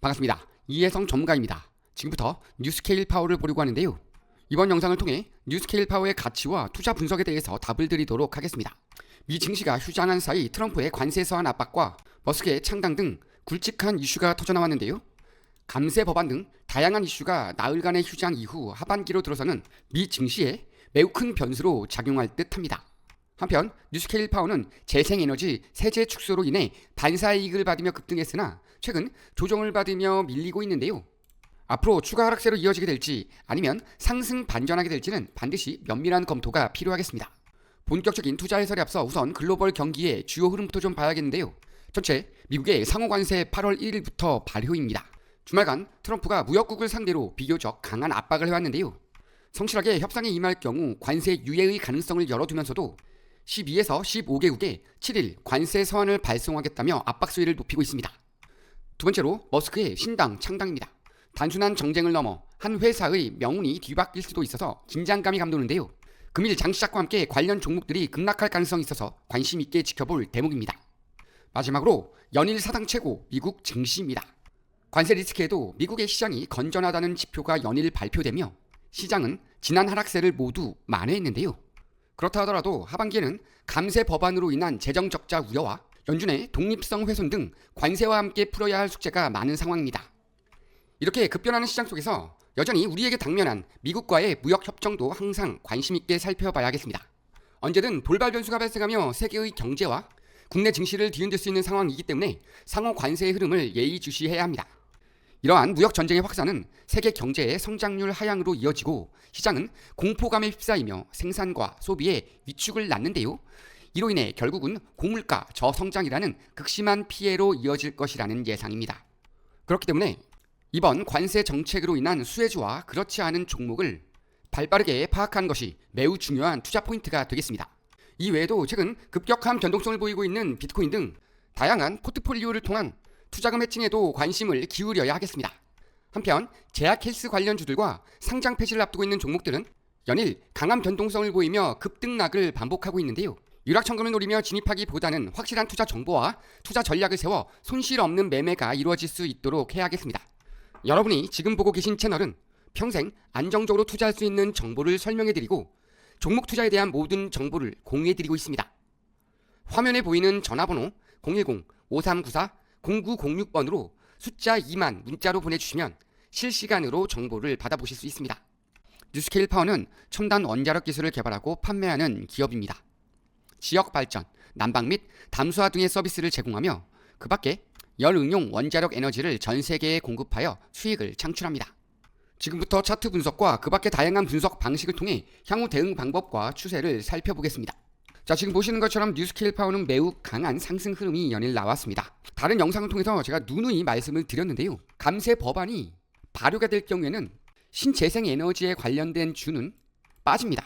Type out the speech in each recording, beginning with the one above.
반갑습니다. 이혜성 전문가입니다. 지금부터 뉴스케일 파워를 보려고 하는데요. 이번 영상을 통해 뉴스케일 파워의 가치와 투자 분석에 대해서 답을 드리도록 하겠습니다. 미 증시가 휴장한 사이 트럼프의 관세 서한 압박과 머스크의 창당 등 굵직한 이슈가 터져나왔는데요. 감세 법안 등 다양한 이슈가 나흘간의 휴장 이후 하반기로 들어서는 미 증시에 매우 큰 변수로 작용할 듯합니다. 한편 뉴스케일 파워는 재생에너지 세제 축소로 인해 반사이익을 받으며 급등했으나 최근 조정을 받으며 밀리고 있는데요. 앞으로 추가 하락세로 이어지게 될지 아니면 상승 반전하게 될지는 반드시 면밀한 검토가 필요하겠습니다. 본격적인 투자 해설에 앞서 우선 글로벌 경기의 주요 흐름부터 좀 봐야겠는데요. 전체 미국의 상호 관세 8월 1일부터 발효입니다. 주말간 트럼프가 무역국을 상대로 비교적 강한 압박을 해왔는데요. 성실하게 협상에 임할 경우 관세 유예의 가능성을 열어두면서도 12에서 15개국에 7일 관세 서한을 발송하겠다며 압박 수위를 높이고 있습니다. 두 번째로 머스크의 신당 창당입니다. 단순한 정쟁을 넘어 한 회사의 명운이 뒤바뀔 수도 있어서 긴장감이 감도는데요. 금일 장 시작과 함께 관련 종목들이 급락할 가능성이 있어서 관심 있게 지켜볼 대목입니다. 마지막으로 연일 사상 최고 미국 증시입니다. 관세 리스크에도 미국의 시장이 건전하다는 지표가 연일 발표되며 시장은 지난 하락세를 모두 만회했는데요. 그렇다 하더라도 하반기에는 감세 법안으로 인한 재정 적자 우려와 연준의 독립성 훼손 등 관세와 함께 풀어야 할 숙제가 많은 상황입니다. 이렇게 급변하는 시장 속에서 여전히 우리에게 당면한 미국과의 무역 협정도 항상 관심 있게 살펴봐야겠습니다. 언제든 돌발 변수가 발생하며 세계의 경제와 국내 증시를 뒤흔들 수 있는 상황이기 때문에 상호 관세의 흐름을 예의주시해야 합니다. 이러한 무역 전쟁의 확산은 세계 경제의 성장률 하향으로 이어지고 시장은 공포감에 휩싸이며 생산과 소비에 위축을 낳는데요. 이로 인해 결국은 고물가 저성장이라는 극심한 피해로 이어질 것이라는 예상입니다. 그렇기 때문에 이번 관세 정책으로 인한 수혜주와 그렇지 않은 종목을 발빠르게 파악하는 것이 매우 중요한 투자 포인트가 되겠습니다. 이 외에도 최근 급격한 변동성을 보이고 있는 비트코인 등 다양한 포트폴리오를 통한 투자금 해칭에도 관심을 기울여야 하겠습니다. 한편 제약 헬스 관련주들과 상장 폐지를 앞두고 있는 종목들은 연일 강한 변동성을 보이며 급등락을 반복하고 있는데요. 유락천금을 노리며 진입하기보다는 확실한 투자 정보와 투자 전략을 세워 손실 없는 매매가 이루어질 수 있도록 해야겠습니다. 여러분이 지금 보고 계신 채널은 평생 안정적으로 투자할 수 있는 정보를 설명해드리고 종목 투자에 대한 모든 정보를 공유해드리고 있습니다. 화면에 보이는 전화번호 010-5394-0906번으로 숫자 2만 문자로 보내주시면 실시간으로 정보를 받아보실 수 있습니다. 뉴스케일 파워는 첨단 원자력 기술을 개발하고 판매하는 기업입니다. 지역 발전, 난방 및 담수화 등의 서비스를 제공하며 그 밖에 열 응용 원자력 에너지를 전 세계에 공급하여 수익을 창출합니다. 지금부터 차트 분석과 그 밖의 다양한 분석 방식을 통해 향후 대응 방법과 추세를 살펴보겠습니다. 자, 지금 보시는 것처럼 뉴스케일 파워는 매우 강한 상승 흐름이 연일 나왔습니다. 다른 영상을 통해서 제가 누누이 말씀을 드렸는데요. 감세 법안이 발효가 될 경우에는 신재생 에너지에 관련된 주는 빠집니다.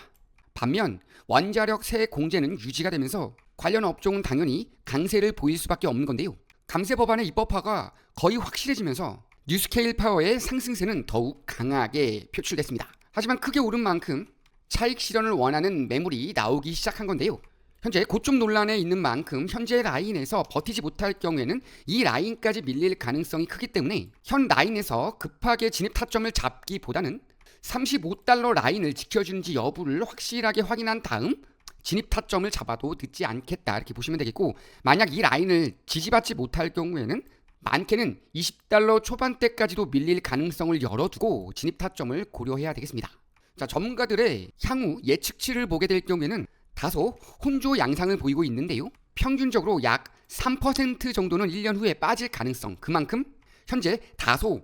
반면 원자력 세 공제는 유지가 되면서 관련 업종은 당연히 강세를 보일 수밖에 없는 건데요. 감세 법안의 입법화가 거의 확실해지면서 뉴스케일 파워의 상승세는 더욱 강하게 표출됐습니다. 하지만 크게 오른 만큼 차익 실현을 원하는 매물이 나오기 시작한 건데요. 현재 고점 논란에 있는 만큼 현재 라인에서 버티지 못할 경우에는 이 라인까지 밀릴 가능성이 크기 때문에 현 라인에서 급하게 진입 타점을 잡기보다는 35달러 라인을 지켜주는지 여부를 확실하게 확인한 다음 진입 타점을 잡아도 늦지 않겠다 이렇게 보시면 되겠고 만약 이 라인을 지지받지 못할 경우에는 많게는 20달러 초반대까지도 밀릴 가능성을 열어두고 진입 타점을 고려해야 되겠습니다. 자 전문가들의 향후 예측치를 보게 될 경우에는 다소 혼조 양상을 보이고 있는데요. 평균적으로 약 3% 정도는 1년 후에 빠질 가능성 그만큼 현재 다소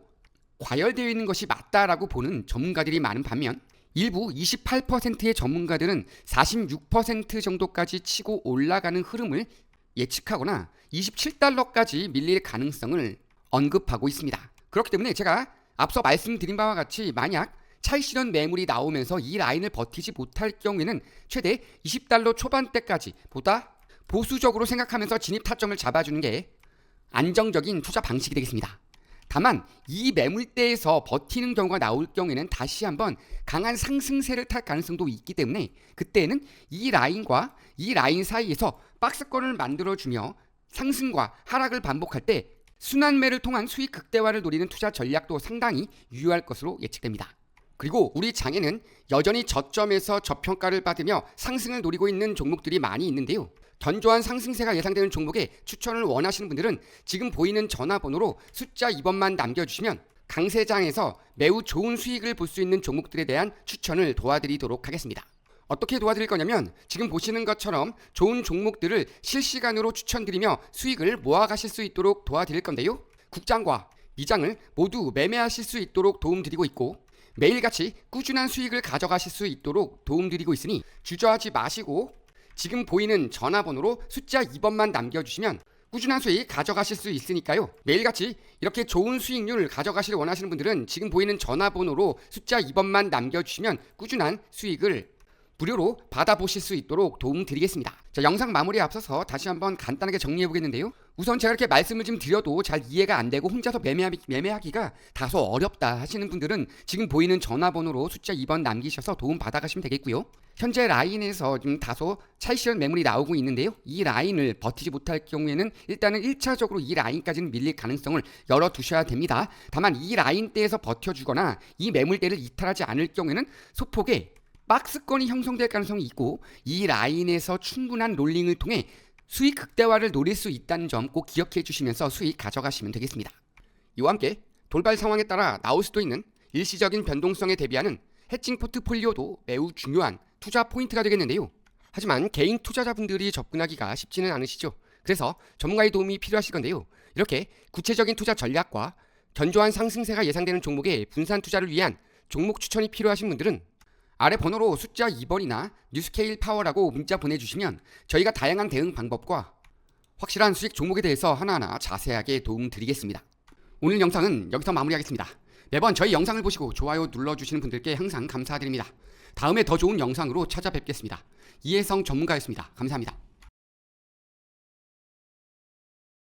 과열되어 있는 것이 맞다라고 보는 전문가들이 많은 반면 일부 28%의 전문가들은 46% 정도까지 치고 올라가는 흐름을 예측하거나 27달러까지 밀릴 가능성을 언급하고 있습니다. 그렇기 때문에 제가 앞서 말씀드린 바와 같이 만약 차익 실현 매물이 나오면서 이 라인을 버티지 못할 경우에는 최대 20달러 초반대까지 보다 보수적으로 생각하면서 진입 타점을 잡아주는 게 안정적인 투자 방식이 되겠습니다. 다만 이 매물대에서 버티는 경우가 나올 경우에는 다시 한번 강한 상승세를 탈 가능성도 있기 때문에 그때는 이 라인과 이 라인 사이에서 박스권을 만들어주며 상승과 하락을 반복할 때 순환매를 통한 수익 극대화를 노리는 투자 전략도 상당히 유효할 것으로 예측됩니다. 그리고 우리 장에는 여전히 저점에서 저평가를 받으며 상승을 노리고 있는 종목들이 많이 있는데요. 견조한 상승세가 예상되는 종목에 추천을 원하시는 분들은 지금 보이는 전화번호로 숫자 2번만 남겨주시면 강세장에서 매우 좋은 수익을 볼 수 있는 종목들에 대한 추천을 도와드리도록 하겠습니다. 어떻게 도와드릴 거냐면 지금 보시는 것처럼 좋은 종목들을 실시간으로 추천드리며 수익을 모아가실 수 있도록 도와드릴 건데요. 국장과 미장을 모두 매매하실 수 있도록 도움드리고 있고 매일같이 꾸준한 수익을 가져가실 수 있도록 도움드리고 있으니 주저하지 마시고 지금 보이는 전화번호로 숫자 2번만 남겨주시면 꾸준한 수익 가져가실 수 있으니까요. 매일같이 이렇게 좋은 수익률 가져가시길 원하시는 분들은 지금 보이는 전화번호로 숫자 2번만 남겨주시면 꾸준한 수익을 무료로 받아보실 수 있도록 도움드리겠습니다. 자, 영상 마무리에 앞서서 다시 한번 간단하게 정리해 보겠는데요. 우선 제가 이렇게 말씀을 좀 드려도 잘 이해가 안 되고 혼자서 매매하기, 매매하기가 다소 어렵다 하시는 분들은 지금 보이는 전화번호로 숫자 2번 남기셔서 도움 받아가시면 되겠고요. 현재 라인에서 좀 다소 차익실현 매물이 나오고 있는데요. 이 라인을 버티지 못할 경우에는 일단은 1차적으로 이 라인까지는 밀릴 가능성을 열어두셔야 됩니다. 다만 이 라인대에서 버텨주거나 이 매물대를 이탈하지 않을 경우에는 소폭의 박스권이 형성될 가능성이 있고 이 라인에서 충분한 롤링을 통해 수익 극대화를 노릴 수 있다는 점 꼭 기억해 주시면서 수익 가져가시면 되겠습니다. 이와 함께 돌발 상황에 따라 나올 수도 있는 일시적인 변동성에 대비하는 해칭 포트폴리오도 매우 중요한 투자 포인트가 되겠는데요. 하지만 개인 투자자분들이 접근하기가 쉽지는 않으시죠. 그래서 전문가의 도움이 필요하실 건데요. 이렇게 구체적인 투자 전략과 견조한 상승세가 예상되는 종목의 분산 투자를 위한 종목 추천이 필요하신 분들은 아래 번호로 숫자 2번이나 뉴스케일 파워라고 문자 보내주시면 저희가 다양한 대응 방법과 확실한 수익 종목에 대해서 하나하나 자세하게 도움드리겠습니다. 오늘 영상은 여기서 마무리하겠습니다. 매번 저희 영상을 보시고 좋아요 눌러주시는 분들께 항상 감사드립니다. 다음에 더 좋은 영상으로 찾아뵙겠습니다. 이혜성 전문가였습니다. 감사합니다.